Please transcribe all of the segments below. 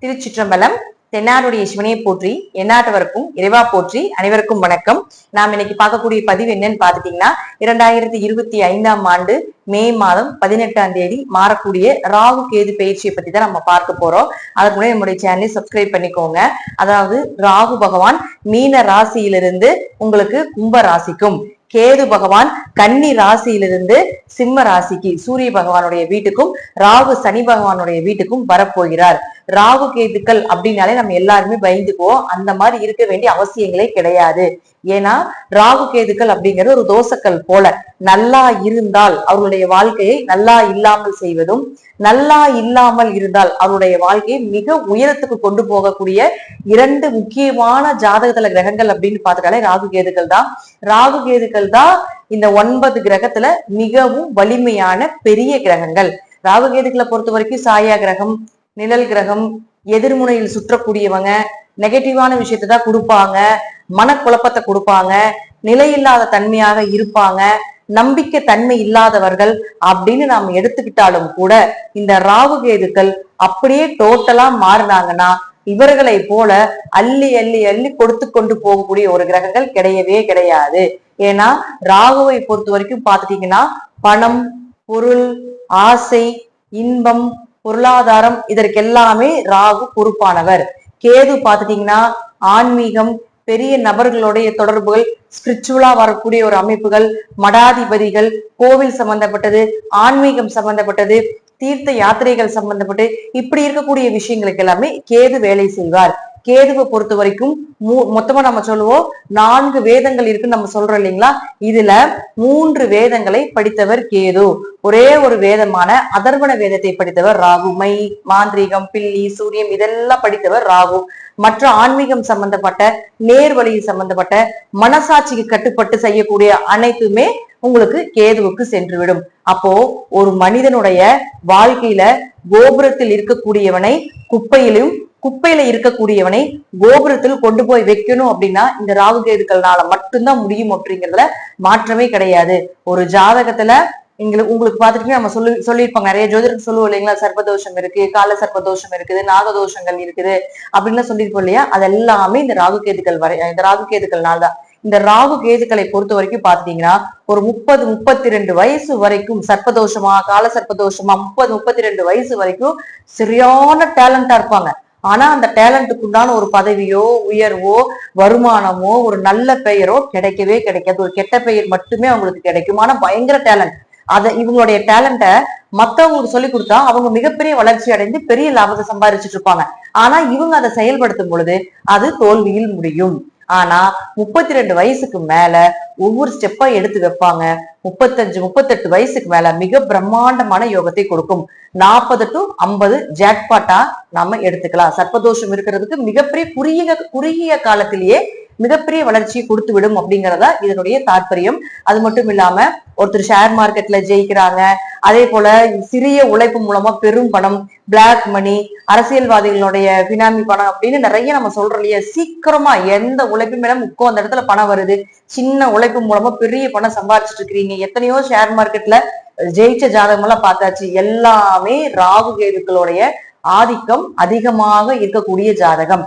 திருச்சிற்றம்பலம் தென்னாருடைய சிவனையை போற்றி எந்நாட்டவருக்கும் இறைவா போற்றி அனைவருக்கும் வணக்கம். நாம் இன்னைக்கு பார்க்கக்கூடிய பதிவு என்னன்னு பாத்துட்டீங்கன்னா இரண்டாயிரத்தி இருபத்தி ஐந்தாம் ஆண்டு மே மாதம் பதினெட்டாம் தேதி மாறக்கூடிய ராகு கேது பயிற்சியை பத்தி தான் நம்ம பார்க்க போறோம். அதற்கு முன்னாடி நம்முடைய சேனலை சப்ஸ்கிரைப் பண்ணிக்கோங்க. அதாவது ராகு பகவான் மீன ராசியிலிருந்து உங்களுக்கு கும்ப ராசிக்கும். கேது பகவான் கன்னி ராசியிலிருந்து சிம்ம ராசிக்கு சூரிய பகவானுடைய வீட்டுக்கும் ராகு சனி பகவானுடைய வீட்டுக்கும் வரப்போகிறார். ராகு கேதுக்கள் அப்படின்னாலே நம்ம எல்லாருமே பயந்துக்குவோம். அந்த மாதிரி இருக்க வேண்டிய அவசியங்களே கிடையாது. ஏன்னா ராகு கேதுக்கள் அப்படிங்கிறது ஒரு தோசைக்கல் போல. நல்லா இருந்தால் அவருடைய வாழ்க்கையை நல்லா இல்லாமல் செய்வதும் நல்லா இல்லாமல் இருந்தால் அவருடைய வாழ்க்கையை மிக உயரத்துக்கு கொண்டு போகக்கூடிய இரண்டு முக்கியமான ஜாதகத்துல கிரகங்கள் அப்படின்னு பார்த்துட்டாலே ராகு கேதுக்கள் தான். ராகு கேதுக்கள் தான் இந்த ஒன்பது கிரகத்துல மிகவும் வலிமையான பெரிய கிரகங்கள். ராகு கேதுக்களை பொறுத்த வரைக்கும் சாயா கிரகம் நிழல் கிரகம் எதிர்முனையில் சுற்றக்கூடியவங்க நெகட்டிவான விஷயத்தை தான் கொடுப்பாங்க. மனக்குழப்பத்தை கொடுப்பாங்க நிலையில்லாத தன்மையாக இருப்பாங்க நம்பிக்கை தன்மை இல்லாதவர்கள் அப்படின்னு நாம் எடுத்துக்கிட்டாலும் கூட இந்த ராகு கேதுக்கள் அப்படியே டோட்டலா மாறினாங்கன்னா இவர்களை போல அள்ளி அள்ளி அள்ளி கொடுத்து கொண்டு போகக்கூடிய ஒரு கிரகங்கள் கிடையவே கிடையாது. ஏன்னா ராகுவை பொறுத்த வரைக்கும் பார்த்துட்டீங்கன்னா பணம் பொருள் ஆசை இன்பம் பொருளாதாரம் இதற்கெல்லாமே ராகு பொறுப்பானவர். கேது பார்த்துட்டீங்கன்னா ஆன்மீகம் பெரிய நபர்களுடைய தொடர்புகள் ஸ்பிரிச்சுவலா வரக்கூடிய ஒரு அமைப்புகள் மடாதிபதிகள் கோவில் சம்பந்தப்பட்டது ஆன்மீகம் சம்பந்தப்பட்டது தீர்த்த யாத்திரைகள் சம்பந்தப்பட்டு இப்படி இருக்கக்கூடிய விஷயங்களுக்கு எல்லாமே கேது வேலை செய்வார். கேதுவை பொறுத்த வரைக்கும் மூ மொத்தமா நம்ம சொல்லுவோம் நான்கு வேதங்கள் இருக்குன்னு நம்ம சொல்றோம் இல்லைங்களா? இதுல மூன்று வேதங்களை படித்தவர் கேது. ஒரே ஒரு வேதமான அதர்வன வேதத்தை படித்தவர் ராகு. மை மாந்திரீகம் பில்லி சூரியம் இதெல்லாம் படித்தவர் ராகு. மற்ற ஆன்மீகம் சம்பந்தப்பட்ட நேர்வழி சம்பந்தப்பட்ட மனசாட்சிக்கு கட்டுப்பட்டு செய்யக்கூடிய அனைத்துமே உங்களுக்கு கேதுவுக்கு சென்றுவிடும். அப்போ ஒரு மனிதனுடைய வாழ்க்கையில கோபுரத்தில் இருக்கக்கூடியவனை குப்பையிலும் குப்பையில இருக்கக்கூடியவனை கோபுரத்தில் கொண்டு போய் வைக்கணும் அப்படின்னா இந்த ராகு கேதுக்கள்னால மட்டும்தான் முடியும் அப்படிங்கிறதுல மாற்றமே கிடையாது. ஒரு ஜாதகத்துல எங்களுக்கு உங்களுக்கு பார்த்துட்டு நம்ம சொல்லி சொல்லியிருப்பாங்க நிறைய ஜோதிடர் சொல்லுவோம் இல்லைங்களா சர்ப்பதோஷம் இருக்கு கால சர்ப்பதோஷம் இருக்குது நாகதோஷங்கள் இருக்குது அப்படின்னு சொல்லியிருப்போம் இல்லையா? அதெல்லாமே இந்த ராகு கேதுக்கள் வரை இந்த ராகு கேதுக்கள்னால தான். இந்த ராகு கேதுக்களை பொறுத்த வரைக்கும் பாத்தீங்கன்னா ஒரு முப்பது முப்பத்தி ரெண்டு வயசு வரைக்கும் சர்ப்பதோஷமா கால சர்ப்பதோஷமா முப்பது முப்பத்தி ரெண்டு வயசு வரைக்கும் சரியான டேலண்டா இருப்பாங்க. ஆனா அந்த டேலண்ட்டுக்குண்டான ஒரு பதவியோ உயர்வோ வருமானமோ ஒரு நல்ல பெயரோ கிடைக்கவே கிடைக்காது. ஒரு கெட்ட பெயர் மட்டுமே அவங்களுக்கு கிடைக்கும். ஆனா பயங்கர டேலண்ட் அதை இவங்களுடைய டேலண்ட்டை மத்தவங்களுக்கு சொல்லி கொடுத்தா அவங்க மிகப்பெரிய வளர்ச்சி அடைந்து பெரிய லாபத்தை சம்பாதிச்சுட்டு இருப்பாங்க. ஆனா இவங்க அதை செயல்படுத்தும் பொழுது அது தோல்வியில் முடியும். ஆனா முப்பத்தி ரெண்டு வயசுக்கு மேல ஒவ்வொரு ஸ்டெப்பா எடுத்து வைப்பாங்க. முப்பத்தஞ்சு முப்பத்தெட்டு வயசுக்கு மேல மிக பிரம்மாண்டமான யோகத்தை கொடுக்கும். நாற்பது டு ஐம்பது ஜாக்பாட்டா நாம எடுத்துக்கலாம். சர்ப்பதோஷம் இருக்கிறதுக்கு மிகப்பெரிய குறுகிய குறுகிய காலத்திலேயே மிகப்பெரிய வளர்ச்சியை கொடுத்து விடும் அப்படிங்கறதா இதனுடைய தாற்பயம். அது மட்டும் இல்லாம ஒருத்தர் ஷேர் மார்க்கெட்ல ஜெயிக்கிறாங்க. அதே போல சிறிய உழைப்பு மூலமா பெரும் பணம் பிளாக் மணி அரசியல்வாதிகளுடைய பினாமி பணம் அப்படின்னு நிறைய நம்ம சொல்றோம் இல்லையா? சீக்கிரமா எந்த உழைப்பு மேல முக்கோ அந்த இடத்துல பணம் வருது. சின்ன உழைப்பு மூலமா பெரிய பணம் சம்பாதிச்சிட்டு இருக்கிறீங்க. எத்தனையோ ஷேர் மார்க்கெட்ல ஜெயிச்ச ஜாதகம் எல்லாம் பார்த்தாச்சு. எல்லாமே ராகு கேதுக்களுடைய ஆதிக்கம் அதிகமாக இருக்கக்கூடிய ஜாதகம்.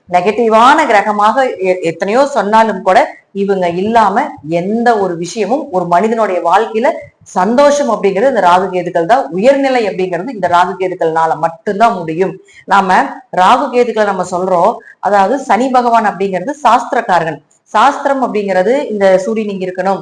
நெகட்டிவான கிரகமாக எத்தனையோ சொன்னாலும் கூட இவங்க இல்லாம எந்த ஒரு விஷயமும் ஒரு மனிதனுடைய வாழ்க்கையில சந்தோஷம் அப்படிங்கிறது இந்த ராகு கேதுக்கள் தான். உயர்நிலை அப்படிங்கிறது இந்த ராகு கேதுக்கள்னால மட்டும்தான் முடியும். நாம ராகு கேதுக்களை நம்ம சொல்றோம். அதாவது சனி பகவான் அப்படிங்கிறது சாஸ்திரக்காரர்கள். சாஸ்திரம் அப்படிங்கிறது இந்த சூரியன் இங்க இருக்கணும்.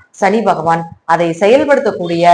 சனி பகவான் அதை செயல்படுத்தக்கூடிய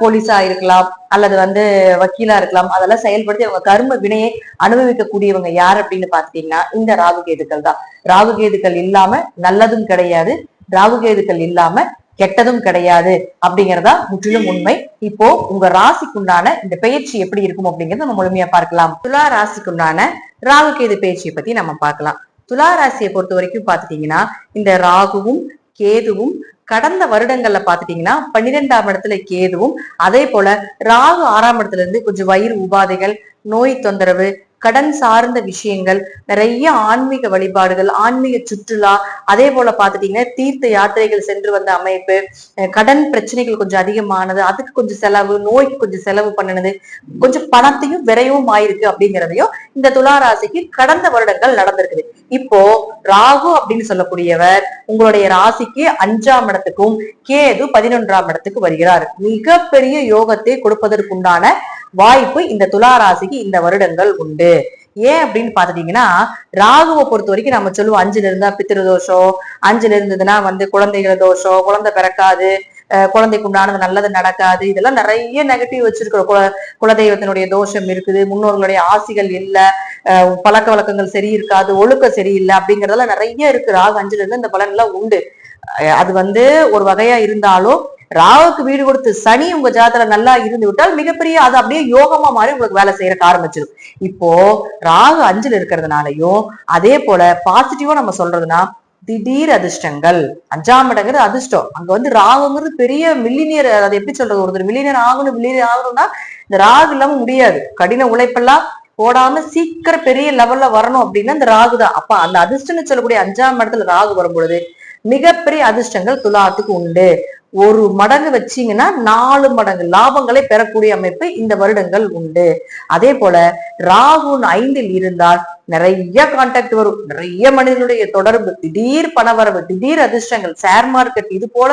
போலீஸா இருக்கலாம் அல்லது வந்து வக்கீலா இருக்கலாம் அதெல்லாம் செயல்படுத்தி அவங்க கர்ம வினையை அனுபவிக்கக்கூடியவங்க யார் அப்படின்னு பாத்தீங்கன்னா இந்த ராகுகேதுக்கள் தான். ராகுகேதுக்கள் இல்லாம நல்லதும் கிடையாது ராகுகேதுக்கள் இல்லாம கெட்டதும் கிடையாது அப்படிங்கறதா முற்றிலும் உண்மை. இப்போ உங்க ராசிக்குண்டான இந்த பயிற்சி எப்படி இருக்கும் அப்படிங்கறத நம்ம முழுமையா பார்க்கலாம். துலா ராசிக்குண்டான ராகுகேது பயிற்சியை பத்தி நம்ம பார்க்கலாம். துலா ராசியை பொறுத்த வரைக்கும் பாத்துட்டீங்கன்னா இந்த ராகுவும் கேதுவும் கடந்த வருடங்கள்ல பாத்துட்டீங்கன்னா பன்னிரெண்டாம் இடத்துல கேதுவும் அதே போல ராகு ஆறாம் இடத்துல இருந்து கொஞ்சம் வயிறு உபாதைகள் நோய் தொந்தரவு கடன் சார்ந்த விஷயங்கள் நிறைய ஆன்மீக வழிபாடுகள் ஆன்மீக சுற்றுலா அதே போல பாத்துட்டீங்கன்னா தீர்த்த யாத்திரைகள் சென்று வந்த அமைப்பு கடன் பிரச்சனைகள் கொஞ்சம் அதிகமானது அதுக்கு கொஞ்சம் செலவு நோய்க்கு கொஞ்சம் செலவு பண்ணினது கொஞ்சம் பணத்தையும் விரைவும் ஆயிருக்கு அப்படிங்கிறதையும் இந்த துலா ராசிக்கு கடந்த வருடங்கள் நடந்திருக்குது. இப்போ ராகு அப்படின்னு சொல்லக்கூடியவர் உங்களுடைய ராசிக்கு அஞ்சாம் இடத்துக்கும் கேது பதினொன்றாம் இடத்துக்கு வருகிறார். மிகப்பெரிய யோகத்தை கொடுப்பதற்குண்டான வாய்ப்பு இந்த துலா ராசிக்கு இந்த வருடங்கள் உண்டு. ஏன் அப்படின்னு பாத்துட்டீங்கன்னா ராகுவை பொறுத்த வரைக்கும் நம்ம சொல்லுவோம் அஞ்சுல இருந்தா பித்திரு தோஷம் அஞ்சுல இருந்ததுன்னா வந்து குழந்தைகள் தோஷம் குழந்தை பிறக்காது குழந்தைக்கு உண்டானது நல்லது நடக்காது இதெல்லாம் நிறைய நெகட்டிவ் வச்சிருக்கிற குல குலதெய்வத்தினுடைய தோஷம் இருக்குது முன்னோர்களுடைய ஆசிகள் இல்லை பழக்க வழக்கங்கள் சரி இருக்காது ஒழுக்கம் சரியில்லை அப்படிங்கறதெல்லாம் நிறைய இருக்கு. ராகு அஞ்சுல இருந்து இந்த பலன் எல்லாம் உண்டு. அஹ் அது வந்து ஒரு வகையா இருந்தாலும் ராகுக்கு வீடு கொடுத்து சனி உங்க ஜாதத்துல நல்லா இருந்து விட்டால் மிகப்பெரிய அது அப்படியே யோகமா மாறி உங்களுக்கு வேலை செய்யறக்கு ஆரம்பிச்சிடும் இப்போ ராகு அஞ்சுல இருக்கிறதுனாலயும் அதே போல பாசிட்டிவா நம்ம சொல்றதுன்னா திடீர் அதிர்ஷ்டங்கள். அஞ்சாம் இடங்கிறது அதிர்ஷ்டம். அங்க வந்து ராகுங்கிறது பெரிய மில்லினியர் அதை எப்படி சொல்றது ஒருத்தர் மில்லினியர் ஆகணும் மில்லினியர் ஆகணும்னா இந்த ராகு இல்லாம முடியாது. கடின உழைப்பெல்லாம் போடாம சீக்கிரம் பெரிய லெவல்ல வரணும் அப்படின்னா இந்த ராகு தான். அப்ப அந்த அதிர்ஷ்டம்னு சொல்லக்கூடிய அஞ்சாம் இடத்துல ராகு வரும் பொழுது மிகப்பெரிய அதிர்ஷ்டங்கள் துலாத்துக்கு உண்டு. ஒரு மடங்கு வச்சீங்கன்னா நாலு மடங்கு லாபங்களை பெறக்கூடிய அமைப்பு இந்த வருடங்கள் உண்டு. அதே போல ராகுன் ஐந்தில் இருந்தால் நிறைய கான்டாக்ட் வரும். நிறைய மனிதனுடைய தொடர்பு திடீர் பணவரவு திடீர் அதிர்ஷ்டங்கள் ஷேர் மார்க்கெட் இது போல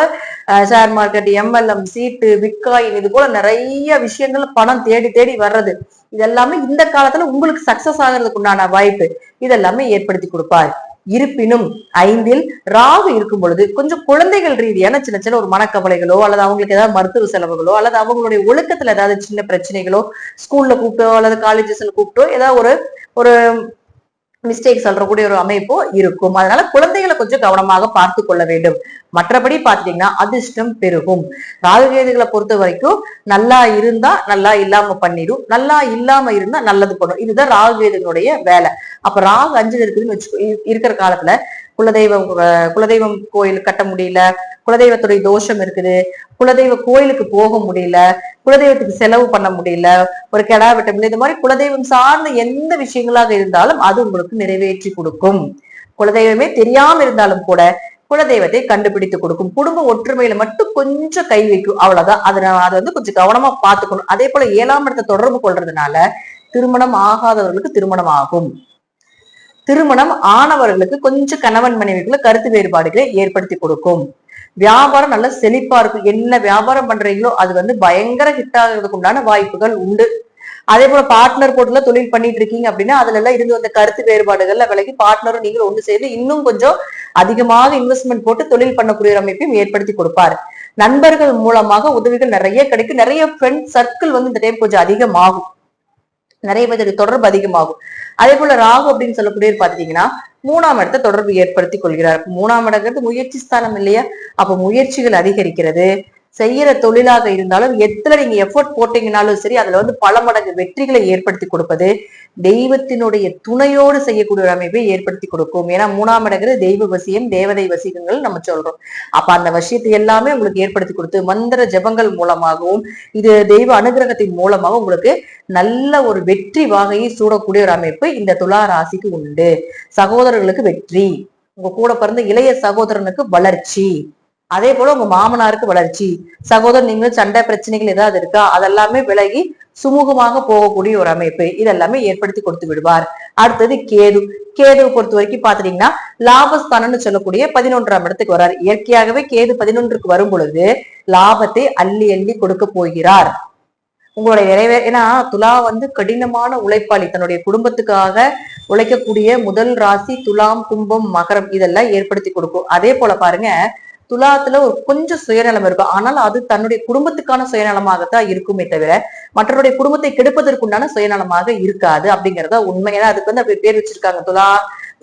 ஷேர் மார்க்கெட் எம்எல்எம் சீட்டு பிட்காயின் இது போல நிறைய விஷயங்கள் பணம் தேடி தேடி வர்றது. இதெல்லாமே இந்த காலத்துல உங்களுக்கு சக்சஸ் ஆகிறதுக்கு உண்டான வாய்ப்பு. இதெல்லாமே ஏற்படுத்தி கொடுப்பார். இருப்பினும் ஐந்தில் ராகு இருக்கும் பொழுது கொஞ்சம் குழந்தைகள் ரீதியான சின்ன சின்ன ஒரு மனக்கவலைகளோ அல்லது அவங்களுக்கு ஏதாவது மருத்துவ செலவுகளோ அல்லது அவங்களுடைய ஒழுக்கத்துல ஏதாவது சின்ன பிரச்சனைகளோ ஸ்கூல்ல கூப்பிட்டோ அல்லது காலேஜஸ்ல கூப்பிட்டோ ஏதாவது ஒரு ஒரு மிஸ்டேக் சொல்றக்கூடிய ஒரு அமைப்போ இருக்கும். அதனால குழந்தைகளை கொஞ்சம் கவனமாக பார்த்து கொள்ள வேண்டும். மற்றபடி பாத்தீங்கன்னா அதிர்ஷ்டம் பெருகும். ராகுகேதுகளை பொறுத்த வரைக்கும் நல்லா இருந்தா நல்லா இல்லாம பண்ணிடும் நல்லா இல்லாம இருந்தா நல்லது பண்ணும். இதுதான் ராகுகேதுனுடைய வேலை. அப்ப ராகு அஞ்சுல இருக்குதுன்னு வச்சுக்கோ இருக்கிற காலத்துல குலதெய்வம் குலதெய்வம் கோயில் கட்ட முடியல குலதெய்வத்துடைய தோஷம் இருக்குது குலதெய்வ கோயிலுக்கு போக முடியல குலதெய்வத்துக்கு செலவு பண்ண முடியல ஒரு கெடா வெட்ட முடியல இந்த மாதிரி குலதெய்வம் சார்ந்த எந்த விஷயங்களாக இருந்தாலும் அது உங்களுக்கு நிறைவேற்றி கொடுக்கும். குலதெய்வமே தெரியாம இருந்தாலும் கூட குலதெய்வத்தை கண்டுபிடித்து கொடுக்கும். குடும்ப ஒற்றுமையில மட்டும் கொஞ்சம் கை வைக்கும் அவ்வளவுதான். அதை அதை வந்து கொஞ்சம் கவனமா பார்த்துக்கணும். அதே போல ஏழாம் இடத்தை தொடர்பு கொள்றதுனால திருமணம் ஆகாதவர்களுக்கு திருமணம் ஆகும். திருமணம் ஆனவர்களுக்கு கொஞ்சம் கணவன் மனைவிக்குள்ள கருத்து வேறுபாடுகளை ஏற்படுத்தி கொடுக்கும். வியாபாரம் நல்ல செழிப்பா இருக்கும். என்ன வியாபாரம் பண்றீங்களோ அது வந்து பயங்கர ஹிட் ஆகிறதுக்கு உண்டான வாய்ப்புகள் உண்டு. அதே போல பார்ட்னர் போட்டுல தொழில் பண்ணிட்டு இருக்கீங்க அப்படின்னா அதுல எல்லாம் இருந்து வந்த கருத்து வேறுபாடுகள்ல விலகி பார்ட்னரும் நீங்களும் ஒன்று சேர்ந்து இன்னும் கொஞ்சம் அதிகமாக இன்வெஸ்ட்மெண்ட் போட்டு தொழில் பண்ணக்கூடிய அமைப்பையும் ஏற்படுத்தி கொடுப்பார். நண்பர்கள் மூலமாக உதவிகள் நிறைய கிடைக்கும். நிறைய ஃப்ரெண்ட் சர்க்கிள் வந்து இந்த டைம் கொஞ்சம் அதிகமாகும். நிறைய பேருக்கு தொடர்பு அதிகமாகும். அதே போல ராகு அப்படின்னு சொல்லக்கூடிய பாத்தீங்கன்னா மூணாம் இடத்தை தொடர்பு ஏற்படுத்தி கொள்கிறார். மூணாம் இடங்கிறது முயற்சி ஸ்தானம் இல்லையா? அப்ப முயற்சிகள் அதிகரிக்கிறது. செய்யற தொழிலாக இருந்தாலும் எத்தனை நீங்க எஃபோர்ட் போட்டீங்கனாலும் சரி அதுல வந்து பல மடங்கு வெற்றிகளை ஏற்படுத்தி கொடுப்பது தெய்வத்தினுடைய துணையோடு செய்யக்கூடிய ஒரு அமைப்பை ஏற்படுத்தி கொடுக்கும். ஏன்னா மூணாம் இடங்கிறது தெய்வ வசியம் தேவதை வசிகங்கள் நம்ம சொல்றோம். அப்ப அந்த வசியத்தை எல்லாமே உங்களுக்கு ஏற்படுத்தி கொடுத்து மந்திர ஜபங்கள் மூலமாகவும் இது தெய்வ அனுகிரகத்தின் மூலமாக உங்களுக்கு நல்ல ஒரு வெற்றி வாகையை சூடக்கூடிய ஒரு அமைப்பு இந்த துலா ராசிக்கு உண்டு. சகோதரர்களுக்கு வெற்றி. உங்க கூட பிறந்த இளைய சகோதரனுக்கு வளர்ச்சி. அதே போல உங்க மாமனாருக்கு வளர்ச்சி சகோதரர் நீங்களும் சண்டை பிரச்சனைகள் ஏதாவது இருக்கா? அதெல்லாமே விலகி சுமூகமாக போகக்கூடிய ஒரு அமைப்பு. இதெல்லாமே ஏற்படுத்தி கொடுத்து விடுவார். அடுத்தது கேது. கேதுவை பொறுத்த வரைக்கும் பாத்துட்டீங்கன்னா லாபஸ்தானம்னு சொல்லக்கூடிய பதினொன்றாம் இடத்துக்கு வர்றார். இயற்கையாகவே கேது பதினொன்றுக்கு வரும் பொழுது லாபத்தை அள்ளி அள்ளி கொடுக்க போகிறார். உங்களுடைய நிறைவே ஏன்னா துலா வந்து கடினமான உழைப்பாளி. தன்னுடைய குடும்பத்துக்காக உழைக்கக்கூடிய முதல் ராசி துலாம் கும்பம் மகரம். இதெல்லாம் ஏற்படுத்தி கொடுக்கும். அதே போல பாருங்க துலாத்துல ஒரு கொஞ்சம் சுயநலம் இருக்கும் ஆனால் அது தன்னுடைய குடும்பத்துக்கான சுயநலமாகத்தான் இருக்குமே தவிர மற்றவருடைய குடும்பத்தை கெடுப்பதற்குண்டான சுயநலமாக இருக்காது அப்படிங்கறத உண்மை. ஏன்னா அதுக்கு வந்து அப்படி பேர் வச்சிருக்காங்க. துலா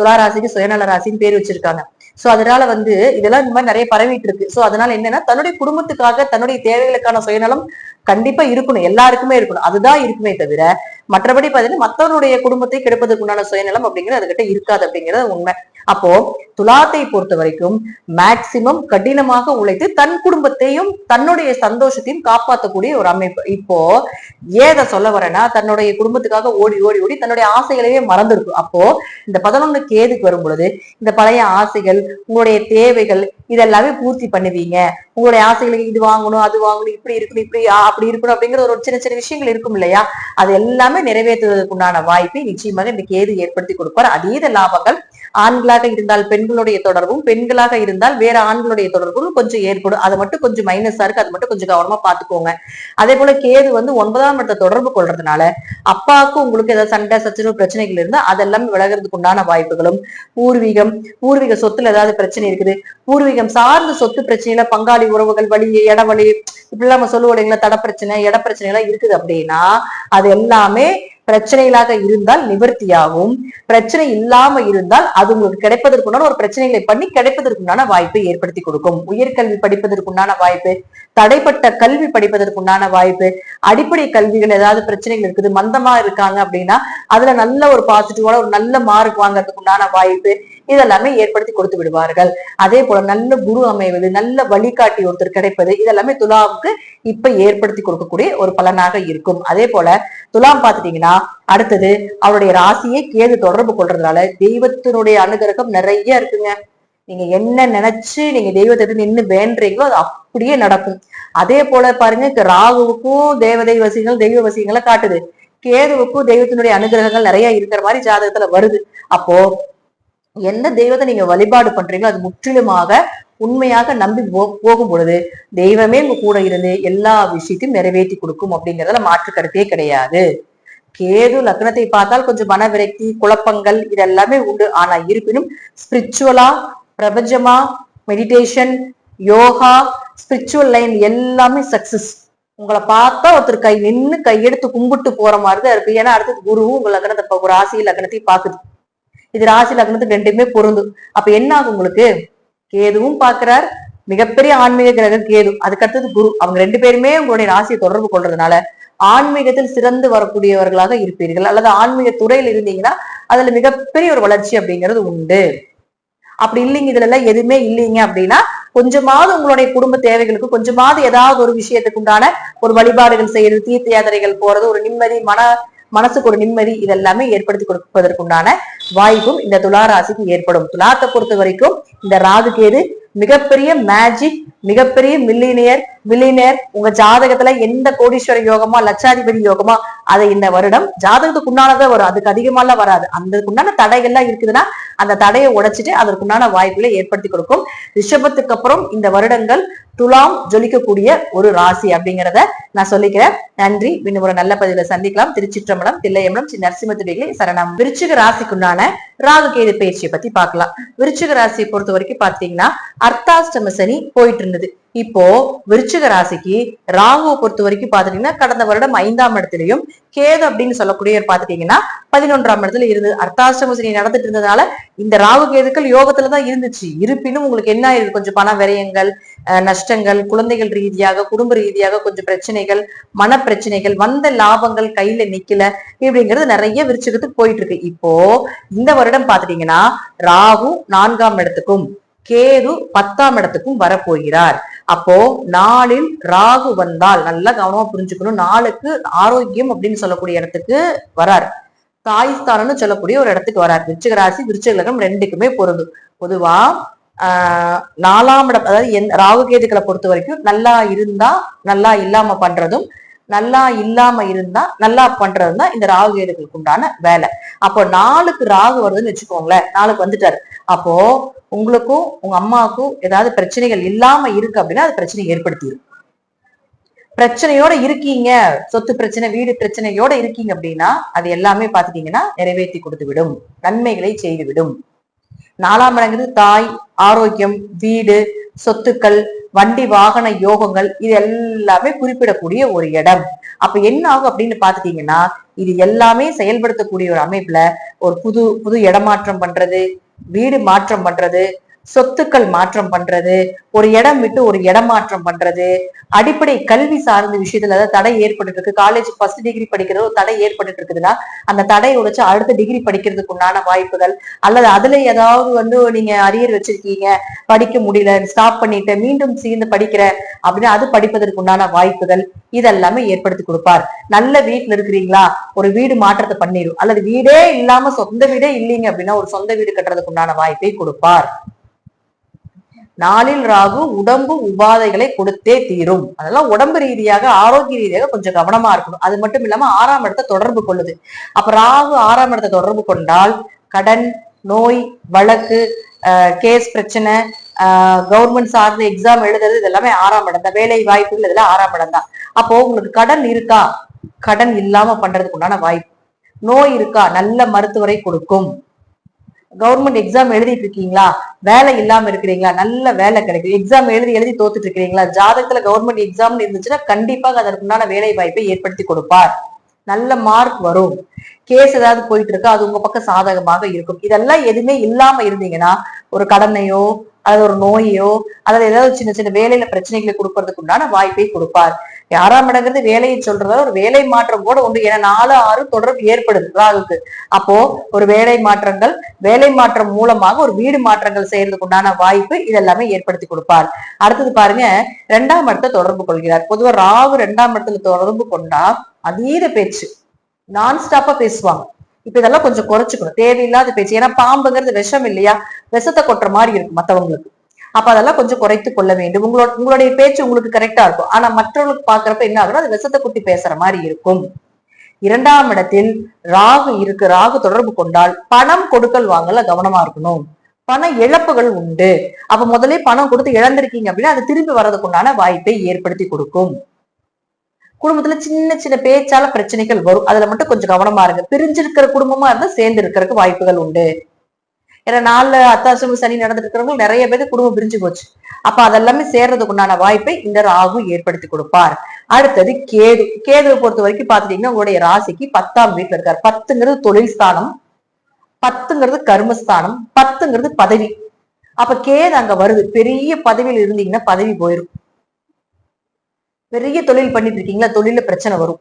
துலா ராசிக்கு சுயநல ராசின்னு பேர் வச்சிருக்காங்க. சோ அதனால வந்து இதெல்லாம் இந்த மாதிரி நிறைய பரவிட்டு இருக்கு சோ அதனால என்னன்னா தன்னுடைய குடும்பத்துக்காக தன்னுடைய தேவைகளுக்கான சுயநலம் கண்டிப்பா இருக்கணும். எல்லாருக்குமே இருக்கணும். அதுதான் இருக்குமே தவிர மற்றபடி பாத்தீங்கன்னா மற்றவருடைய குடும்பத்தை கெடுப்பதற்குண்டான சுயநலம் அப்படிங்கிறது அதுகிட்ட இருக்காது அப்படிங்கிறது உண்மை. அப்போ துலாத்தை பொறுத்த வரைக்கும் மேக்சிமம் கடினமாக உழைத்து தன் குடும்பத்தையும் தன்னுடைய சந்தோஷத்தையும் காப்பாற்றக்கூடிய ஒரு அமைப்பு. இப்போ ஏத சொல்ல வரேன்னா தன்னுடைய குடும்பத்துக்காக ஓடி ஓடி ஓடி தன்னுடைய ஆசைகளையே மறந்துருக்கும் அப்போ இந்த பதினொன்னு கேதுக்கு வரும் பொழுது இந்த பழைய ஆசைகள் உங்களுடைய தேவைகள் இதெல்லாமே பூர்த்தி பண்ணுவீங்க. உங்களுடைய ஆசைகளுக்கு இது வாங்கணும் அது வாங்கணும் இப்படி இருக்கணும் இப்படி அப்படி இருக்கணும் அப்படிங்கிற ஒரு சின்ன சின்ன விஷயங்கள் இருக்கும் இல்லையா? அது எல்லாமே நிறைவேற்றுவதற்குண்டான வாய்ப்பை நிச்சயமாக இந்த கேது ஏற்படுத்தி கொடுப்பார். அதீத லாபங்கள் ஆண்களாக இருந்தால் பெண்களுடைய தொடர்பும் பெண்களாக இருந்தால் வேற ஆண்களுடைய தொடர்பும் கொஞ்சம் ஏற்படும். அது மட்டும் கொஞ்சம் மைனஸா இருக்கு. அது மட்டும் கொஞ்சம் கவனமா பாத்துக்கோங்க அதே போல கேது வந்து ஒன்பதாம் இடத்த தொடர்பு கொள்றதுனால அப்பாவுக்கும் உங்களுக்கு ஏதாவது சண்டை சச்சரவு பிரச்சனைகள் இருந்தா அதெல்லாம் விலகிறதுக்கு உண்டான வாய்ப்புகளும் பூர்வீகம் பூர்வீக சொத்துல ஏதாவது பிரச்சனை இருக்குது. பூர்வீகம் சார்ந்த சொத்து பிரச்சனையில பங்காளி உறவுகள் வழி இடவழி இப்படி நம்ம சொல்லுவோம் இல்லைங்களா? தட பிரச்சனை இட பிரச்சனை எல்லாம் இருக்குது அப்படின்னா அது எல்லாமே பிரச்சனைகளாக இருந்தால் நிவர்த்தியாகும். பிரச்சனை இல்லாம இருந்தால் அது உங்களுக்கு கிடைப்பதற்குண்டான ஒரு பிரச்சனைகளை பண்ணி கிடைப்பதற்குண்டான வாய்ப்பை ஏற்படுத்தி கொடுக்கும். உயர்கல்வி படிப்பதற்குண்டான வாய்ப்பு தடைப்பட்ட கல்வி படிப்பதற்குண்டான வாய்ப்பு அடிப்படை கல்விகள் ஏதாவது பிரச்சனைகள் இருக்குது மந்தமா இருக்காங்க அப்படின்னா அதுல நல்ல ஒரு பாசிட்டிவான ஒரு நல்ல மார்க் வாங்கறதுக்குண்டான வாய்ப்பு இதெல்லாமே ஏற்படுத்தி கொடுத்து விடுவார்கள். அதே போல நல்ல குரு அமைவது நல்ல வழிகாட்டி ஒருத்தர் கிடைப்பது இதெல்லாமே துலாவுக்கு இப்ப ஏற்படுத்தி கொடுக்கக்கூடிய ஒரு பலனாக இருக்கும். அதே போல துலாம் பாத்துட்டீங்கன்னா அடுத்தது அவருடைய ராசியை கேது தொடர்பு கொள்றதுனால தெய்வத்தினுடைய அனுகிரகம் நிறைய இருக்குங்க. நீங்க என்ன நினைச்சு நீங்க தெய்வத்தை நின்று வேண்டீங்களோ அது அப்படியே நடக்கும். அதே போல பாருங்க ராகுவுக்கும் தேவதை வசியங்கள் தெய்வ வசியங்களை காட்டுது. கேதுவுக்கும் தெய்வத்தினுடைய அனுகிரகங்கள் நிறைய இருக்கிற மாதிரி ஜாதகத்துல வருது. அப்போ எந்த தெய்வத்தை நீங்க வழிபாடு பண்றீங்களோ அது முற்றிலுமாக உண்மையாக நம்பி போ- போகும் பொழுது தெய்வமே உங்க கூட இருந்து எல்லா விஷயத்தையும் நிறைவேற்றி கொடுக்கும் அப்படிங்கறதுல மாற்று கருத்தே கிடையாது. கேது லக்னத்தை பார்த்தால் கொஞ்சம் மன விரக்தி குழப்பங்கள் இதெல்லாமே உண்டு. ஆனா இருப்பினும் ஸ்பிரிச்சுவலா பிரபஞ்சமா மெடிடேஷன் யோகா ஸ்பிரிச்சுவல் லைன் எல்லாமே சக்சஸ் உங்களை பார்த்தா ஒருத்தர் கை நின்னு கையெடுத்து கும்பிட்டு போற மாதிரி தான் இருக்கு. ஏன்னா அடுத்தது குருவும் உங்க லக்னத்தை ஒரு ராசி லக்னத்தையும் பாக்குது இது ராசி லக்னத்துக்கு ரெண்டுமே பொருந்தும் அப்ப என்ன ஆகும் உங்களுக்கு? கேதுவும் பாக்குறார் மிகப்பெரிய ஆன்மீக கிரகம் கேது. அதுக்கு அடுத்தது குரு. அவங்க ரெண்டு பேருமே உங்களுடைய ராசியை தொடர்பு கொள்றதுனால ஆன்மீகத்தில் சிறந்து வரக்கூடியவர்களாக இருப்பீர்கள். அல்லது ஆன்மீக துறையில் இருந்தீங்கன்னா அதுல மிகப்பெரிய ஒரு வளர்ச்சி அப்படிங்கிறது உண்டு. அப்படி இல்லைங்க இதுல எல்லாம் எதுவுமே இல்லைங்க அப்படின்னா கொஞ்சமாவது உங்களுடைய குடும்ப தேவைகளுக்கு கொஞ்சமாவது ஏதாவது ஒரு விஷயத்துக்கு உண்டான ஒரு வழிபாடுகள் செய்யறது தீர்த்த யாத்திரைகள் போறது ஒரு நிம்மதி மன மனசுக்கு ஒரு நிம்மதி இதெல்லாமே ஏற்படுத்தி கொடுப்பதற்குண்டான வாய்ப்பும் இந்த துலா ராசிக்கு ஏற்படும். துலாத்தை பொறுத்த வரைக்கும் இந்த ராகு கேது மிகப்பெரிய மேஜிக் மிகப்பெரிய மில்லினியர் மில்லினியர் உங்க ஜாதகத்துல எந்த கோடீஸ்வர யோகமா லட்சாதிபதி யோகமா அதை இந்த வருடம் ஜாதகத்துக்கு உண்டானதான் வரும். அதுக்கு அதிகமாலாம் வராது. அந்த தடைகள்லாம் இருக்குதுன்னா அந்த தடையை உடைச்சிட்டு அதற்குண்டான வாய்ப்புகளை ஏற்படுத்தி கொடுக்கும். ரிஷபத்துக்கு அப்புறம் இந்த வருடங்கள் துலாம் ஜொலிக்கக்கூடிய ஒரு ராசி அப்படிங்கிறத நான் சொல்லிக்கிறேன். நன்றி. இன்னும் ஒரு நல்ல பதிவுல சந்திக்கலாம். திருச்சிற்றம்பலம் தில்லையம்பலம் ஸ்ரீ நரசிம்மத்துடிகளை சரணம். விருச்சிக ராசிக்குண்டான ராகு கேது பயிற்சியை பத்தி பார்க்கலாம். விருச்சிக ராசியை பொறுத்த வரைக்கும் பாத்தீங்கன்னா அர்த்தாஷ்டம சனி போயிட்டு இருந்தது. இப்போ விருச்சிக ராசிக்கு ராகுவை பொறுத்த வரைக்கும் பாத்துட்டீங்கன்னா கடந்த வருடம் ஐந்தாம் இடத்துலயும் கேது அப்படின்னு சொல்லக்கூடிய பாத்துட்டீங்கன்னா பதினொன்றாம் இடத்துல இருந்து அர்த்தாஷ்டம சனி நடந்துட்டு இருந்ததுனால இந்த ராகு கேதுக்கள் யோகத்துலதான் இருந்துச்சு. இருப்பினும் உங்களுக்கு என்ன ஆயிருக்கு கொஞ்சம் பண விரயங்கள் நஷ்டங்கள் குழந்தைகள் ரீதியாக குடும்ப ரீதியாக கொஞ்சம் பிரச்சனைகள் மன பிரச்சனைகள் வந்த லாபங்கள் கையில நிக்கல இப்படிங்கிறது நிறைய விருச்சிகத்துக்கு போயிட்டு இருக்கு. இப்போ இந்த வருடம் பாத்துட்டீங்கன்னா ராகு நான்காம் இடத்துக்கும் கேது பத்தாம் இடத்துக்கும் வரப்போகிறார். அப்போ நாளில் ராகு வந்தால் நல்லா கவனமா புரிஞ்சுக்கணும். நாளுக்கு ஆரோக்கியம் அப்படின்னு சொல்லக்கூடிய இடத்துக்கு வரார். தாய்ஸ்தானம்னு சொல்லக்கூடிய ஒரு இடத்துக்கு வரார். விருச்சிக ராசி விருச்சிக லக்னம் ரெண்டுக்குமே பொருந்தும். பொதுவா ஆஹ் நாலாம் இடம் அதாவது என் ராகு கேதுக்களை பொறுத்த வரைக்கும் நல்லா இருந்தா நல்லா இல்லாம பண்றதும் நல்லா இல்லாம இருந்தா நல்லா பண்றதும் தான் இந்த ராகு கேதுகளுக்கு உண்டான வேலை. அப்போ நாளுக்கு ராகு வருதுன்னு வச்சுக்கோங்களேன். நாளுக்கு வந்துட்டாரு. அப்போ உங்களுக்கும் உங்க அம்மாவுக்கும் ஏதாவது பிரச்சனைகள் இல்லாம இருக்கு அப்படின்னா அது பிரச்சனை ஏற்படுத்திடும் பிரச்சனையோட இருக்கீங்க சொத்து பிரச்சனை வீடு பிரச்சனையோட இருக்கீங்க அப்படின்னா அது எல்லாமே பாத்துட்டீங்கன்னா நிறைவேற்றி கொடுத்து விடும் நன்மைகளை செய்து விடும் நாலாம் இடங்கிறது தாய் ஆரோக்கியம் வீடு சொத்துக்கள் வண்டி வாகன யோகங்கள் இது எல்லாமே குறிப்பிடக்கூடிய ஒரு இடம். அப்ப என்ன ஆகும் அப்படின்னு பாத்துட்டீங்கன்னா இது எல்லாமே செயல்படுத்தக்கூடிய ஒரு அமைப்புல ஒரு புது புது இடமாற்றம் பண்றது வீடு மாற்றம் பண்றது சொத்துக்கள் மாற்றம் பண்றது ஒரு இடம் விட்டு ஒரு இடம் மாற்றம் பண்றது அடிப்படை கல்வி சார்ந்த விஷயத்துல ஏதாவது தடை ஏற்பட்டு இருக்கு. காலேஜ் ஃபர்ஸ்ட் டிகிரி படிக்கிறது ஒரு தடை ஏற்பட்டு இருக்குதுன்னா அந்த தடையை உடைச்சு அடுத்த டிகிரி படிக்கிறதுக்கு உண்டான வாய்ப்புகள் அல்லது அதுல ஏதாவது வந்து நீங்க அரியர் வச்சிருக்கீங்க படிக்க முடியல ஸ்டாப் பண்ணிட்டு மீண்டும் சேர்ந்து படிக்கிற அப்படின்னு அது படிப்பதற்கு உண்டான வாய்ப்புகள் இதெல்லாமே ஏற்படுத்தி கொடுப்பார். நல்ல வீட்டுல இருக்கிறீங்களா? ஒரு வீடு மாற்றத்தை பண்ணிடும் அல்லது வீடே இல்லாம சொந்த வீடே இல்லைங்க அப்படின்னா ஒரு சொந்த வீடு கட்டுறதுக்கு உண்டான வாய்ப்பை கொடுப்பார். நாளில் ராகு உடம்பு உபாதைகளை கொடுத்தே தீரும். அதெல்லாம் உடம்பு ரீதியாக ஆரோக்கிய ரீதியாக கொஞ்சம் கவனமா இருக்கணும். அது மட்டும் இல்லாம ஆறாம் இடத்தை தொடர்பு கொள்ளுது. அப்ப ராகு ஆறாம் இடத்தை தொடர்பு கொண்டால் கடன் நோய் வழக்கு கேஸ் பிரச்சனை கவர்மெண்ட் சார்ந்த எக்ஸாம் எழுதுறது இது எல்லாமே ஆறாம் இடம் தான். வேலை வாய்ப்பு இதெல்லாம் ஆறாம் இடம் தான். அப்போ உங்களுக்கு கடன் இருக்கா? கடன் இல்லாம பண்றதுக்கு உண்டான வாய்ப்பு. நோய் இருக்கா? நல்ல மருத்துவரை கொடுக்கும். கவர்மெண்ட் எக்ஸாம் எழுதிட்டு இருக்கீங்களா? வேலை இல்லாம இருக்கிறீங்களா? நல்ல வேலை கிடைக்கும். எக்ஸாம் எழுதி எழுதி தோத்துட்டு இருக்கிறீங்களா? ஜாதகத்துல கவர்மெண்ட் எக்ஸாம் இருந்துச்சுன்னா கண்டிப்பாக அதற்குண்டான வேலை வாய்ப்பை ஏற்படுத்தி கொடுப்பார். நல்ல மார்க் வரும். கேஸ் ஏதாவது போயிட்டு இருக்கா? அது உங்க பக்கம் சாதகமாக இருக்கும். இதெல்லாம் எதுவுமே இல்லாம இருந்தீங்கன்னா ஒரு கடனையோ அல்லது ஒரு நோயோ அல்லது ஏதாவது சின்ன சின்ன வேலையில பிரச்சனைகளை கொடுக்கறதுக்கு உண்டான வாய்ப்பை கொடுப்பார். ஆறாம் இடங்கிறது வேலையை சொல்றதா? ஒரு வேலை மாற்றம் கூட உண்டு. ஏன்னா நாலு ஆறு தொடர்பு ஏற்படுது ராகுக்கு. அப்போ ஒரு வேலை மாற்றங்கள் வேலை மாற்றம் மூலமாக ஒரு வீடு மாற்றங்கள் செய்யறதுக்கு உண்டான வாய்ப்பு இதெல்லாமே ஏற்படுத்தி கொடுப்பார். அடுத்தது பாருங்க ரெண்டாம் இடத்தை தொடர்பு கொள்கிறார். பொதுவா ராகு ரெண்டாம் இடத்துல தொடர்பு கொண்டா அதீத பேச்சு நான் ஸ்டாப்பா பேசுவாங்க. இப்ப இதெல்லாம் கொஞ்சம் குறைச்சுக்கணும். தேவையில்லாத பேச்சு. ஏன்னா பாம்புங்கிறது விஷம் இல்லையா? விஷத்தை கொட்டுற மாதிரி இருக்கும் மத்தவங்களுக்கு. அப்ப அதெல்லாம் கொஞ்சம் குறைத்து கொள்ள வேண்டும். உங்களோட உங்களுடைய பேச்சு உங்களுக்கு கரெக்டா இருக்கும். ஆனா மற்றவர்களுக்கு பாக்குறப்ப என்ன ஆகும்னா அது விஷத்தை குட்டி பேசுற மாதிரி இருக்கும். இரண்டாம் இடத்தில் ராகு இருக்கு ராகு தொடர்பு கொண்டால் பணம் கொடுக்கல் வாங்கல கவனமா இருக்கணும். பண இழப்புகள் உண்டு. அப்ப முதலே பணம் கொடுத்து இழந்திருக்கீங்க அப்படின்னா அது திரும்பி வர்றதுக்கு உண்டான வாய்ப்பை ஏற்படுத்தி கொடுக்கும். குடும்பத்துல சின்ன சின்ன பேச்சால பிரச்சனைகள் வரும். அதுல மட்டும் கொஞ்சம் கவனமா இருங்க. பிரிஞ்சிருக்கிற குடும்பமா இருந்தா சேர்ந்து இருக்கிறதுக்கு வாய்ப்புகள் உண்டு. ஏன்னா நாலு அத்தாசம சனி நடந்துட்டு இருக்கிறவங்க நிறைய பேருக்கு குடும்பம் பிரிஞ்சு போச்சு. அப்ப அதெல்லாமே சேர்றதுக்கு உண்டான வாய்ப்பை இந்த ராகு ஏற்படுத்தி கொடுப்பார். அடுத்தது கேது. கேதுவை பொறுத்த வரைக்கும் பாத்துட்டீங்கன்னா உங்களுடைய ராசிக்கு பத்தாம் வீட்டுல இருக்காரு. பத்துங்கிறது தொழில் ஸ்தானம் பத்துங்கிறது கர்மஸ்தானம் பத்துங்கிறது பதவி. அப்ப கேது அங்க வருது. பெரிய பதவியில் இருந்தீங்கன்னா பதவி போயிடும் பெரிய தொழில் பண்ணிட்டு இருக்கீங்களா தொழில பிரச்சனை வரும்.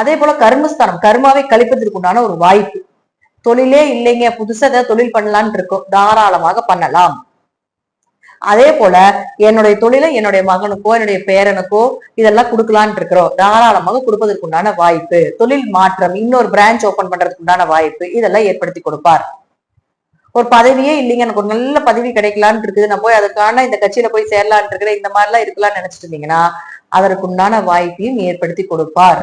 அதே போல கர்மஸ்தானம். கர்மாவை கழிப்பதற்கு உண்டான ஒரு வாய்ப்பு. தொழிலே இல்லைங்க. புதுசா ஏதாவது தொழில் பண்ணலாம்னு இருக்கோம். தாராளமாக பண்ணலாம். அதே போல என்னுடைய தொழிலை என்னுடைய மகனுக்கோ என்னுடைய பேரனுக்கோ இதெல்லாம் கொடுக்கலான் இருக்கிறோம். தாராளமாக கொடுப்பதற்கு உண்டான வாய்ப்பு. தொழில் மாற்றம் இன்னொரு பிரான்ச் ஓபன் பண்றதுக்கு உண்டான வாய்ப்பு. இதெல்லாம் ஏற்படுத்தி கொடுப்பார். ஒரு பதவியே இல்லைங்க. எனக்கு ஒரு நல்ல பதவி கிடைக்கலான்னு இருக்குது. நான் போய் அதுக்கான இந்த கட்சியில போய் சேரலான் இருக்கிறேன். இந்த மாதிரிலாம் இருக்கலாம்னு நினைச்சிட்டு இருந்தீங்கன்னா வாய்ப்பையும் ஏற்படுத்தி கொடுப்பார்.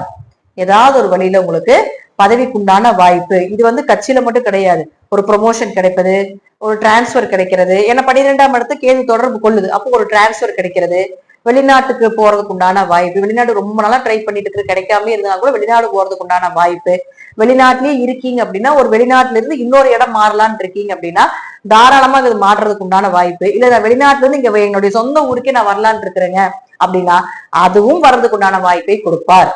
ஏதாவது ஒரு வழியில உங்களுக்கு பதவிக்குண்டான வாய்ப்பு. இது வந்து கட்சியில மட்டும் கிடையாது. ஒரு ப்ரொமோஷன் கிடைப்பது ஒரு டிரான்ஸ்பர் கிடைக்கிறது. ஏன்னா பன்னிரெண்டாம் இடத்து கேது தொடர்பு கொள்ளுது. அப்போ ஒரு டிரான்ஸ்பர் கிடைக்கிறது. வெளிநாட்டுக்கு போறதுக்கு உண்டான வாய்ப்பு. வெளிநாடு ரொம்ப நாளா ட்ரை பண்ணிட்டு இருக்கு. கிடைக்காம இருந்தா கூட வெளிநாடு போறதுக்கு உண்டான வாய்ப்பு. வெளிநாட்டிலேயே இருக்கீங்க அப்படின்னா ஒரு வெளிநாட்டுல இருந்து இன்னொரு இடம் மாறலான் இருக்கீங்க அப்படின்னா தாராளமா இது மாறுறதுக்கு உண்டான வாய்ப்பு. இல்ல நான் வெளிநாட்டுல இருந்து இங்க என்னுடைய சொந்த ஊருக்கே நான் வரலான் இருக்கிறேங்க அப்படின்னா அதுவும் வர்றதுக்கு உண்டான வாய்ப்பை கொடுப்பார்.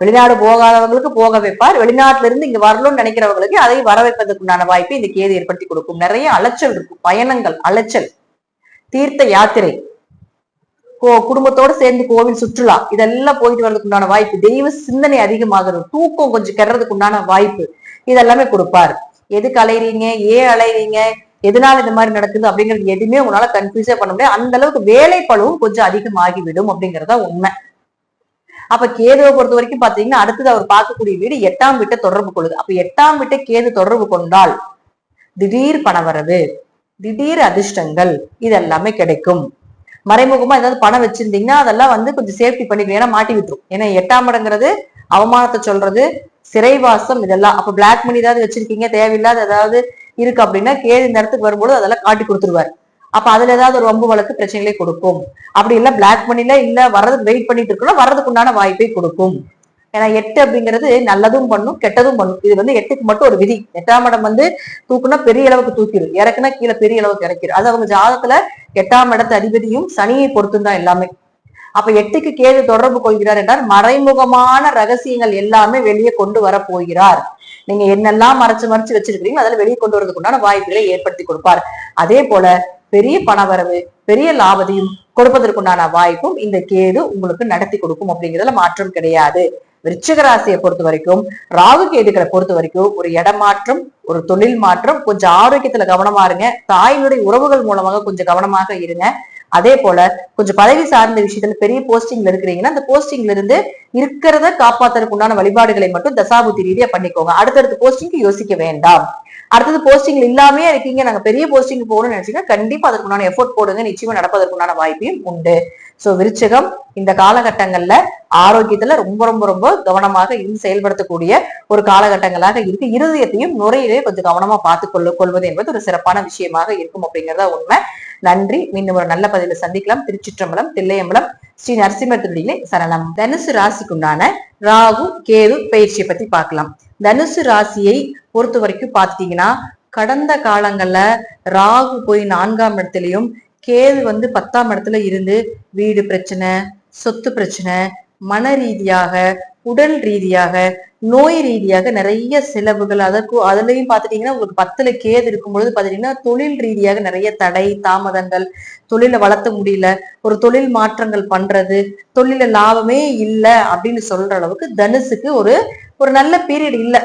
வெளிநாடு போகாதவங்களுக்கு போக வைப்பார். வெளிநாட்டுல இருந்து இங்க வரணும்னு நினைக்கிறவங்களுக்கு அதை வர வைப்பதற்குண்டான வாய்ப்பை இந்த கேது ஏற்படுத்தி கொடுக்கும். நிறைய அலைச்சல் இருக்கும். பயணங்கள் அலைச்சல். தீர்த்த யாத்திரை. கோ குடும்பத்தோடு சேர்ந்து கோவில் சுற்றுலா. இதெல்லாம் போயிட்டு வர்றதுக்கு உண்டான வாய்ப்பு. தெய்வ சிந்தனை அதிகமாகிறது தூக்கம் கொஞ்சம் கெடுறதுக்கு உண்டான வாய்ப்பு. இதெல்லாமே கொடுப்பார். எதுக்கு அலைறீங்க ஏன் அலைறீங்க எதனால இந்த மாதிரி நடக்குது அப்படிங்கிறது எதுவுமே உங்களால கன்ஃபியூஸே பண்ண முடியாது. அந்த அளவுக்கு வேலை கொஞ்சம் அதிகமாகிவிடும் அப்படிங்கறத உண்மை. அப்ப கேதுவை பொறுத்த வரைக்கும் பாத்தீங்கன்னா அடுத்தது அவர் பார்க்கக்கூடிய வீடு எட்டாம் வீட்டை தொடர்பு கொள்ளுது. அப்ப எட்டாம் வீட்டை கேது தொடர்பு கொண்டால் திடீர் பணவரவு திடீர் அதிர்ஷ்டங்கள் இதெல்லாமே கிடைக்கும். மறைமுகமா ஏதாவது பணம் வச்சிருந்தீங்கன்னா அதெல்லாம் வந்து கொஞ்சம் சேஃப்டி பண்ணிக்கணும். ஏன்னா மாட்டி விட்டுரும். ஏன்னா எட்டாம் இடங்கிறது அவமானத்தை சொல்றது சிறைவாசம் இதெல்லாம். அப்ப பிளாக் மணி ஏதாவது வச்சிருக்கீங்க தேவையில்லாத ஏதாவது இருக்கு அப்படின்னா கேது இந்த இடத்துக்கு வரும்போது அதெல்லாம் காட்டி கொடுத்துருவாரு. அப்ப அதுல ஏதாவது ஒரு வம்பு வழக்கு பிரச்சனைகளை கொடுக்கும். அப்படி இல்ல பிளாக் மணில இல்ல வர்றதுக்கு வெயிட் பண்ணிட்டு இருக்கணும் வர்றதுக்கு உண்டான வாய்ப்பை கொடுக்கும். ஏன்னா எட்டு அப்படிங்கிறது நல்லதும் பண்ணும் கெட்டதும் பண்ணும். இது வந்து எட்டுக்கு மட்டும் ஒரு விதி. எட்டாம் இடம் வந்து தூக்குனா பெரிய அளவுக்கு தூக்கிடும் இறக்குனா கீழே பெரிய அளவுக்கு இறக்கிடும் அது அவங்க ஜாதகத்துல எட்டாம் இடத்து அதிபதியும் சனியை பொறுத்தும் தான் எல்லாமே. அப்ப எட்டுக்கு கேது தொடர்பு கொள்கிறார் என்றால் மறைமுகமான ரகசியங்கள் எல்லாமே வெளியே கொண்டு வர போகிறார். நீங்க என்னெல்லாம் மறைச்சு மறைச்சு வச்சிருக்கிறீங்க அதில் வெளியே கொண்டு வரதுக்குண்டான வாய்ப்புகளை ஏற்படுத்தி கொடுப்பார். அதே போல பெரிய பணவரவு பெரிய லாபத்தையும் கொடுப்பதற்குண்டான வாய்ப்பும் இந்த கேது உங்களுக்கு நடத்தி கொடுக்கும் அப்படிங்கிறதுல மாற்றம் கிடையாது. விருச்சிக ராசியை பொறுத்த வரைக்கும் ராகு கேதுகளை பொறுத்த வரைக்கும் ஒரு இடமாற்றம் ஒரு தொழில் மாற்றம் கொஞ்சம் ஆரோக்கியத்துல கவனமா இருங்க. தாயினுடைய உறவுகள் மூலமாக கொஞ்சம் கவனமாக இருங்க. அதே போல கொஞ்சம் பதவி சார்ந்த விஷயத்துல பெரிய போஸ்டிங்ல இருக்கிறீங்கன்னா அந்த போஸ்டிங்ல இருந்து இருக்கிறத காப்பாத்துறதுக்கு உண்டான வழிபாடுகளை மட்டும் தசாபுத்தி ரீதியா பண்ணிக்கோங்க. அடுத்தடுத்த போஸ்டிங்க்கு யோசிக்க வேண்டாம். அடுத்தது போஸ்டிங் இல்லாமே இருக்கீங்க நாங்க பெரிய போஸ்டிங் போகணும்னு நினைச்சீங்கன்னா கண்டிப்பா அதற்குண்டான எஃபோர்ட் போடுங்க. நிச்சயமா நடப்பதற்குண்டான வாய்ப்பையும் உண்டு. சோ விருச்சகம் இந்த காலகட்டங்கள்ல ஆரோக்கியத்துல ரொம்ப ரொம்ப ரொம்ப கவனமாக இருந்து செயல்படுத்தக்கூடிய ஒரு காலகட்டங்களாக இருக்கு. இருதயத்தையும் நுரையிலே கொஞ்சம் கவனமா பார்த்து கொள்ள கொள்வது என்பது ஒரு சிறப்பான விஷயமாக இருக்கும் அப்படிங்கறத உண்மை. நன்றி. மீண்டும் ஒரு நல்ல பதிவில் சந்திக்கலாம். திருச்சிற்றம்பலம் தில்லையம்பலம் ஸ்ரீ நரசிம்ம திருடியிலே சரணம். தனுசு ராசிக்குண்டான ராகு கேது பயிற்சியை பத்தி பார்க்கலாம். தனுசு ராசியை பொறுத்த வரைக்கும் பார்த்தீங்கன்னா கடந்த காலங்கள்ல ராகு போய் நான்காம் இடத்துலயும் கேது வந்து பத்தாம் இடத்துல இருந்து வீடு பிரச்சனை சொத்து பிரச்சனை மன ரீதியாக உடல் ரீதியாக நோய் ரீதியாக நிறைய செலவுகள். அதற்கு அதுலயும் பாத்துட்டீங்கன்னா உங்களுக்கு பத்துல கேது இருக்கும் பொழுது பாத்தீங்கன்னா தொழில் ரீதியாக நிறைய தடை தாமதங்கள் தொழிலை வளர்த்த முடியல ஒரு தொழில் மாற்றங்கள் பண்றது தொழில லாபமே இல்லை அப்படின்னு சொல்ற அளவுக்கு தனுசுக்கு ஒரு ஒரு நல்ல பீரியட் இல்லை.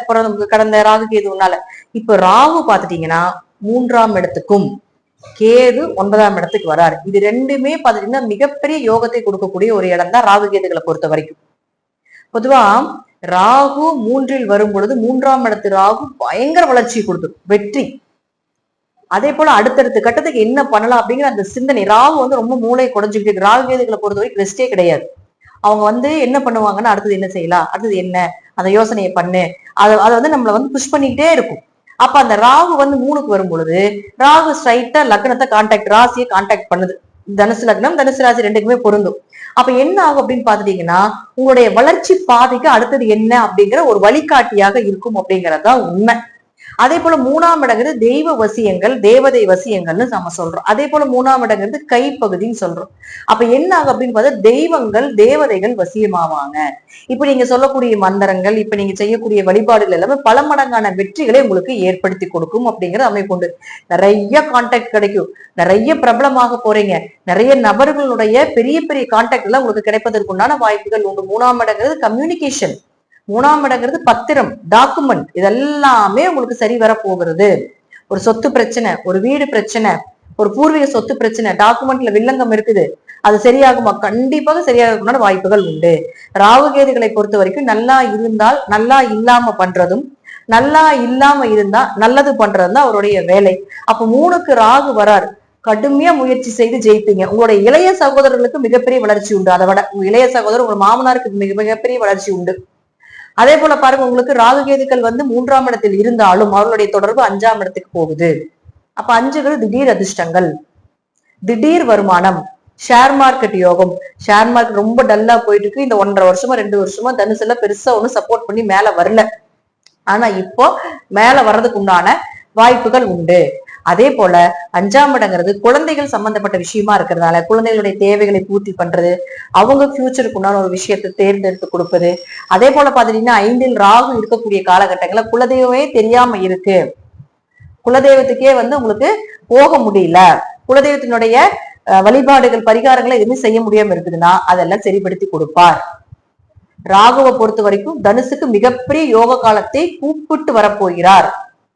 கடந்த ராகு கேதுனால இப்ப ராகு பாத்துட்டீங்கன்னா மூன்றாம் இடத்துக்கும் கேது ஒன்பதாம் இடத்துக்கு வராரு. இது ரெண்டுமே பாத்தீங்கன்னா மிகப்பெரிய யோகத்தை கொடுக்கக்கூடிய ஒரு இடம் தான் ராகு கேதுகளை பொறுத்த வரைக்கும். பொதுவா ராகு மூன்றில் வரும் பொழுது மூன்றாம் இடத்து ராகு பயங்கர வளர்ச்சி கொடுத்துரும். வெற்றி. அதே போல அடுத்தடுத்த கட்டத்துக்கு என்ன பண்ணலாம் அப்படிங்கிற அந்த சிந்தனை. ராகு வந்து ரொம்ப மூளை குறைஞ்சுக்கிட்டு ராகு கேதுகளை பொறுத்த வரைக்கும் ரெஸ்டே கிடையாது. அவங்க வந்து என்ன பண்ணுவாங்கன்னா அடுத்தது என்ன செய்யலாம்? அடுத்தது என்ன? அந்த யோசனையை பண்ணு. அதை அதை வந்து நம்மளை வந்து புஷ் பண்ணிக்கிட்டே இருக்கும். அப்ப அந்த ராகு வந்து மூணுக்கு வரும் பொழுது ராகு ஸ்ட்ரைட்டா லக்னத்தை கான்டாக்ட் ராசியை கான்டாக்ட் பண்ணுது. தனுசு லக்னம் தனுசு ராசி ரெண்டுக்குமே பொருந்தும். அப்ப என்ன ஆகும் அப்படின்னு பாத்துட்டீங்கன்னா உங்களுடைய வளர்ச்சி பாதைக்கு அடுத்தது என்ன அப்படிங்கிற ஒரு வழிகாட்டியாக இருக்கும் அப்படிங்கறதுதான் உண்மை. அதே போல மூணாம் இடங்கிறது தெய்வ வசியங்கள் தேவதை வசியங்கள்னு நம்ம சொல்றோம். அதே போல மூணாம் இடங்கிறது கைப்பகுதின்னு சொல்றோம். அப்ப என்ன ஆகும் அப்படின்னு பார்த்தா தெய்வங்கள் தேவதைகள் வசியமாவாங்க. இப்ப நீங்க சொல்லக்கூடிய மந்திரங்கள் இப்ப நீங்க செய்யக்கூடிய வழிபாடுகள் எல்லாமே பல மடங்கான வெற்றிகளை உங்களுக்கு ஏற்படுத்தி கொடுக்கும் அப்படிங்கிற அமைப்பு உண்டு. நிறைய கான்டாக்ட் கிடைக்கும். நிறைய பிரபலமாக போறீங்க. நிறைய நபர்களுடைய பெரிய பெரிய கான்டாக்ட் எல்லாம் உங்களுக்கு கிடைப்பதற்குண்டான வாய்ப்புகள் உண்டு. மூணாம் இடங்கிறது கம்யூனிகேஷன் மூணாம் இடங்கிறது பத்திரம் டாக்குமெண்ட் இதெல்லாமே உங்களுக்கு சரி வர போகிறது ஒரு சொத்து பிரச்சனை ஒரு வீடு பிரச்சனை ஒரு பூர்வீக சொத்து பிரச்சனை டாக்குமெண்ட்ல வில்லங்கம் இருக்குது. அது சரியாகுமா? கண்டிப்பாக சரியாகக்கூடிய வாய்ப்புகள் உண்டு. ராகுகேதுகளை பொறுத்த வரைக்கும் நல்லா இருந்தால் நல்லா இல்லாம பண்றதும் நல்லா இல்லாம இருந்தா நல்லது பண்றது தான் அவருடைய வேலை. அப்ப மூணுக்கு ராகு வரார். கடுமையா முயற்சி செய்து ஜெயிப்பீங்க. உங்களுடைய இளைய சகோதரர்களுக்கு மிகப்பெரிய வளர்ச்சி உண்டு. அதை விட உங்க இளைய சகோதரர் உங்க மாமனாருக்கு மிக மிகப்பெரிய வளர்ச்சி உண்டு. அதே போல பாருங்க உங்களுக்கு ராகுகேதுக்கள் வந்து மூன்றாம் இடத்தில் இருந்தாலும் அவர்களுடைய தொடர்பு அஞ்சாம் இடத்துக்கு போகுது. அப்ப அஞ்சுகள் திடீர் அதிர்ஷ்டங்கள். திடீர் வருமானம். ஷேர் மார்க்கெட் யோகம். ஷேர் மார்க்கெட் ரொம்ப டல்லா போயிட்டு இருக்கு. இந்த ஒன்றரை வருஷமா ரெண்டு வருஷமா தனுசுல பெருசா ஒண்ணும் சப்போர்ட் பண்ணி மேல வரல. ஆனா இப்போ மேல வர்றதுக்கு உண்டான வாய்ப்புகள் உண்டு. அதே போல அஞ்சாம் இடங்கிறது குழந்தைகள் சம்பந்தப்பட்ட விஷயமா இருக்கிறதுனால குழந்தைகளுடைய தேவைகளை பூர்த்தி பண்றது அவங்க ஃபியூச்சருக்கு உண்டான ஒரு விஷயத்தை தேர்ந்தெடுத்து கொடுப்பது. அதே போல பாத்தீங்கன்னா ஐந்தில் ராகு இருக்கக்கூடிய காலகட்டங்கள்ல குலதெய்வமே தெரியாம இருக்கு. குலதெய்வத்துக்கே வந்து உங்களுக்கு போக முடியல. குலதெய்வத்தினுடைய அஹ், வழிபாடுகள் பரிகாரங்களை எதுவுமே செய்ய முடியாம இருக்குதுன்னா அதெல்லாம் சரிப்படுத்தி கொடுப்பார். ராகுவை பொறுத்த வரைக்கும் தனுசுக்கு மிகப்பெரிய யோக காலத்தை கூப்பிட்டு வரப்போகிறார்.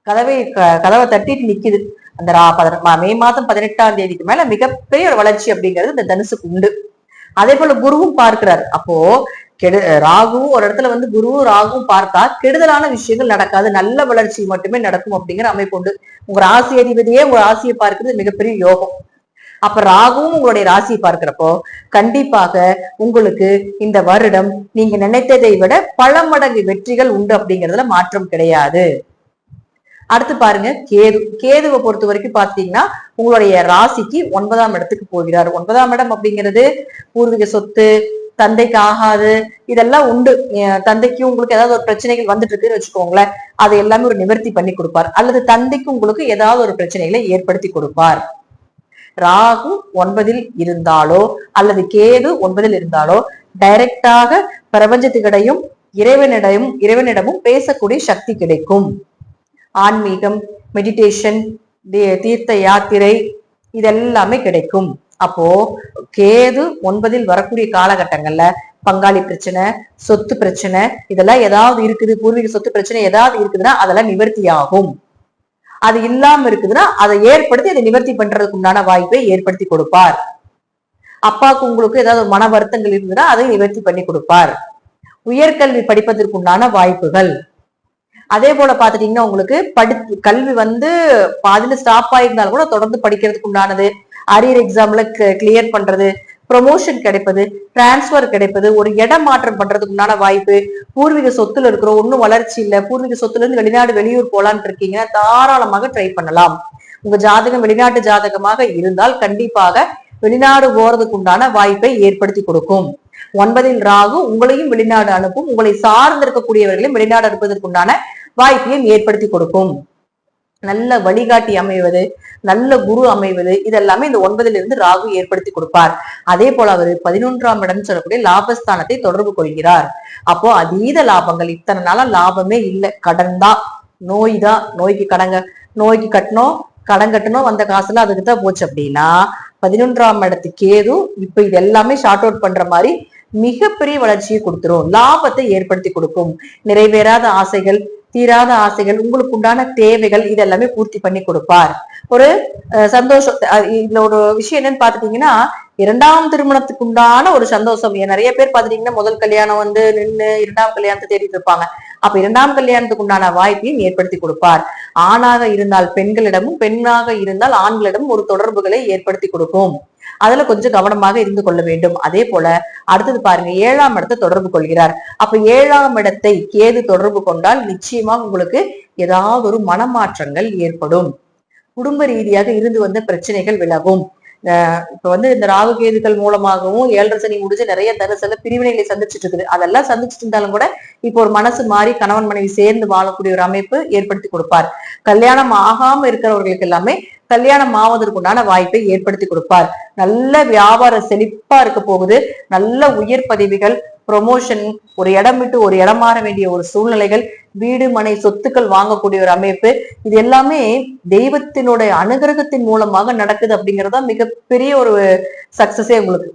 கதவை க- கதவை தட்டிட்டு நிக்குது. அந்த ரா மா- மே மாதம் பதினெட்டாம் தேதிக்கு மேல மிகப்பெரிய ஒரு வளர்ச்சி அப்படிங்கிறது இந்த தனுசுக்கு உண்டு. அதே போல குருவும் பார்க்கிறார். அப்போ கெடு ராகுவும் ஒரு இடத்துல வந்து குருவும் ராகுவும் பார்த்தா கெடுதலான விஷயங்கள் நடக்காது. நல்ல வளர்ச்சி மட்டுமே நடக்கும் அப்படிங்கிற அமைப்பு உண்டு. உங்க ராசி அதிபதியே உங்க ராசியை பார்க்கிறது மிகப்பெரிய யோகம். அப்ப ராகுவும் உங்களுடைய ராசியை பார்க்கிறப்போ கண்டிப்பாக உங்களுக்கு இந்த வருடம் நீங்க நினைத்ததை விட பல மடங்கு வெற்றிகள் உண்டு அப்படிங்கிறதுல மாற்றம் கிடையாது. அடுத்து பாருங்க கேது. கேதுவை பொறுத்த வரைக்கும் பாத்தீங்கன்னா உங்களுடைய ராசிக்கு ஒன்பதாம் இடத்துக்கு போகிறார். ஒன்பதாம் இடம் அப்படிங்கிறது பூர்வீக சொத்து தந்தைக்கு ஆகாது இதெல்லாம் உண்டு. தந்தைக்கு உங்களுக்கு ஏதாவது ஒரு பிரச்சனைகள் வந்துட்டு இருக்குன்னு வச்சுக்கோங்களேன் அதை எல்லாமே ஒரு நிவர்த்தி பண்ணி கொடுப்பார். அல்லது தந்தைக்கு உங்களுக்கு ஏதாவது ஒரு பிரச்சனைகளை ஏற்படுத்தி கொடுப்பார். ராகு ஒன்பதில் இருந்தாலோ அல்லது கேது ஒன்பதில் இருந்தாலோ டைரக்டாக பிரபஞ்சத்துக்கிடையும் இறைவனிடையும் இறைவனிடமும் பேசக்கூடிய சக்தி கிடைக்கும். ஆன்மீகம் மெடிடேஷன் தீர்த்த யாத்திரை இதெல்லாமே கிடைக்கும். அப்போ கேது ஒன்பதில் வரக்கூடிய காலகட்டங்கள்ல பங்காளி பிரச்சனை சொத்து பிரச்சனை இதெல்லாம் ஏதாவது இருக்குது பூர்வீக சொத்து பிரச்சனை ஏதாவது இருக்குதுன்னா அதெல்லாம் நிவர்த்தி ஆகும் அது இல்லாம இருக்குதுன்னா அதை ஏற்படுத்தி அதை நிவர்த்தி பண்றதுக்கு உண்டான வாய்ப்பை ஏற்படுத்தி கொடுப்பார். அப்பாவுக்கு உங்களுக்கு ஏதாவது ஒரு மன வருத்தங்கள் இருந்ததுன்னா அதை நிவர்த்தி பண்ணி கொடுப்பார். உயர்கல்வி படிப்பதற்கு உண்டான வாய்ப்புகள். அதே போல பாத்துட்டீங்கன்னா உங்களுக்கு படி கல்வி வந்து பாதியில ஸ்டாப் ஆயிருந்தாலும் கூட தொடர்ந்து படிக்கிறதுக்கு உண்டானது. அரியர் எக்ஸாம்ல கிளியர் பண்றது ப்ரொமோஷன் கிடைப்பது டிரான்ஸ்ஃபர் கிடைப்பது ஒரு இடம் மாற்றம் பண்றதுக்கு உண்டான வாய்ப்பு. பூர்வீக சொத்துல இருக்கிறோம் ஒன்றும் வளர்ச்சி இல்ல. பூர்வீக சொத்துல இருந்து வெளிநாடு வெளியூர் போலான்னு இருக்கீங்கன்னா தாராளமாக ட்ரை பண்ணலாம். உங்க ஜாதகம் வெளிநாட்டு ஜாதகமாக இருந்தால் கண்டிப்பாக வெளிநாடு போறதுக்கு உண்டான வாய்ப்பை ஏற்படுத்தி கொடுக்கும். ஒன்பதில் ராகு உங்களையும் வெளிநாடு அனுப்பும். உங்களை சார்ந்திருக்கக்கூடியவர்களையும் வெளிநாடு அனுப்புவதற்குண்டான வாய்ப்பையும் ஏற்படுத்தி கொடுக்கும். நல்ல வழிகாட்டி அமைவது நல்ல குரு அமைவது இதெல்லாமே இந்த ஒன்பதுல இருந்து ராகு ஏற்படுத்தி கொடுப்பார். அதே போல அவர் பதினொன்றாம் இடம் சொல்லக்கூடிய லாபஸ்தானத்தை தொடர்பு கொள்கிறார். அப்போ அதீத லாபங்கள் இத்தனை நாளா லாபமே இல்லை. கடன் தான். நோய் தான். நோய்க்கு கடங்க. நோய்க்கு கட்டணும். கடன் கட்டணும் வந்த காசுல அதுக்கு தான் போச்சு அப்படின்னா பதினொன்றாம் இடத்து கேது இப்ப இது எல்லாமே ஷார்ட் அவுட் பண்ற மாதிரி மிகப்பெரிய வளர்ச்சியை கொடுத்துரும். லாபத்தை ஏற்படுத்தி கொடுக்கும். நிறைவேறாத ஆசைகள் தீராத ஆசைகள் உங்களுக்கு உண்டான தேவைகள் இதெல்லாமே பூர்த்தி பண்ணி கொடுப்பார். ஒரு அஹ், சந்தோஷம் இதுல ஒரு விஷயம் என்னன்னு பாத்துட்டீங்கன்னா இரண்டாம் திருமணத்துக்கு உண்டான ஒரு சந்தோஷம். ஏன் நிறைய பேர் பாத்துட்டீங்கன்னா முதல் கல்யாணம் வந்து நின்று இரண்டாம் கல்யாணத்தை தேடிட்டு இருப்பாங்க. அப்ப இரண்டாம் கல்யாணத்துக்கு உண்டான வாய்ப்பையும் ஏற்படுத்தி கொடுப்பார். ஆணாக இருந்தால் பெண்களிடமும் பெண்ணாக இருந்தால் ஆண்களிடமும் ஒரு தொடர்புகளை ஏற்படுத்தி கொடுக்கும். அதுல கொஞ்சம் கவனமாக இருந்து கொள்ள வேண்டும். அதே போல அடுத்தது பாருங்க ஏழாம் இடத்தை தொடர்பு கொள்கிறார். அப்ப ஏழாம் இடத்தை கேது தொடர்பு கொண்டால் நிச்சயமா உங்களுக்கு ஏதாவது ஒரு மனமாற்றங்கள் ஏற்படும். குடும்ப ரீதியாக இருந்து வந்த பிரச்சனைகள் விலகும். இப்ப வந்து இந்த ராகு கேதுகள் மூலமாகவும் ஏழரை சனி முடிஞ்சு நிறைய தரிசல பிரிவினைகளை சந்திச்சுட்டு இருக்குது. அதெல்லாம் சந்திச்சுட்டு இருந்தாலும் கூட இப்போ ஒரு மனசு மாறி கணவன் மனைவி சேர்ந்து வாழக்கூடிய ஒரு அமைப்பு ஏற்படுத்தி கொடுப்பார். கல்யாணம் ஆகாம இருக்கிறவர்களுக்கு எல்லாமே கல்யாணம் ஆவதற்கு உண்டான வாய்ப்பை ஏற்படுத்தி கொடுப்பார். நல்ல வியாபார செழிப்பா இருக்க போகுது. நல்ல உயர் பதவிகள் ப்ரொமோஷன் ஒரு இடம் விட்டு ஒரு இடம் மாற வேண்டிய ஒரு சூழ்நிலைகள் வீடு மனை சொத்துக்கள் வாங்கக்கூடிய ஒரு அமைப்பு இது எல்லாமே தெய்வத்தினுடைய அனுகிரகத்தின் மூலமாக நடக்குது அப்படிங்கறதா மிகப்பெரிய ஒரு சக்சஸே உங்களுக்கு.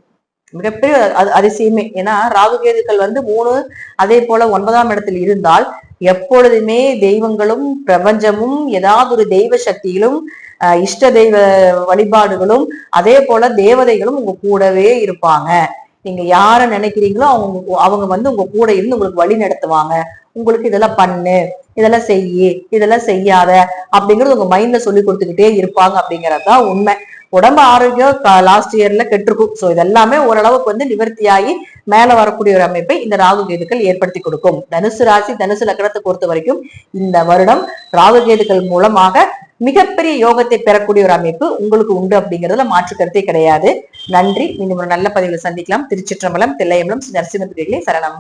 மிகப்பெரிய அ- அதிசயமே. ஏன்னா ராகுகேதுக்கள் வந்து மூணு அதே போல ஒன்பதாம் இடத்தில் இருந்தால் எப்பொழுதுமே தெய்வங்களும் பிரபஞ்சமும் ஏதாவது ஒரு தெய்வ சக்தியிலும் இஷ்ட தெய்வ வழிபாடுகளும் அதே போல தேவதைகளும் உங்க கூடவே இருப்பாங்க. நீங்க யார நினைக்கிறீங்களோ அவங்க அவங்க வந்து உங்க கூட இருந்து உங்களுக்கு வழி நடத்துவாங்க. உங்களுக்கு இதெல்லாம் பண்ணு இதெல்லாம் செய்யி இதெல்லாம் செய்யாத அப்படிங்கறது உங்க மைண்ட்ல சொல்லி கொடுத்துக்கிட்டே இருப்பாங்க அப்படிங்கறதுதான் உண்மை. உடம்பு ஆரோக்கியம் லாஸ்ட் இயர்ல கெட்டிருக்கும். சோ இதெல்லாமே ஓரளவுக்கு வந்து நிவர்த்தியாகி மேல வரக்கூடிய ஒரு அமைப்பை இந்த ராகு கேதுக்கள் ஏற்படுத்தி கொடுக்கும். தனுசு ராசி தனுசு லக்னத்தை பொறுத்த வரைக்கும் இந்த வருடம் ராகு கேதுக்கள் மூலமாக மிகப்பெரிய யோகத்தை பெறக்கூடிய ஒரு அமைப்பு உங்களுக்கு உண்டு அப்படிங்கறதுல மாற்று கருத்தே கிடையாது. நன்றி. மீண்டும் ஒரு நல்ல பதிவில் சந்திக்கலாம். திருச்சிற்றம்பலம் தில்லையம்பலம் நரசிம்ம சரணம்.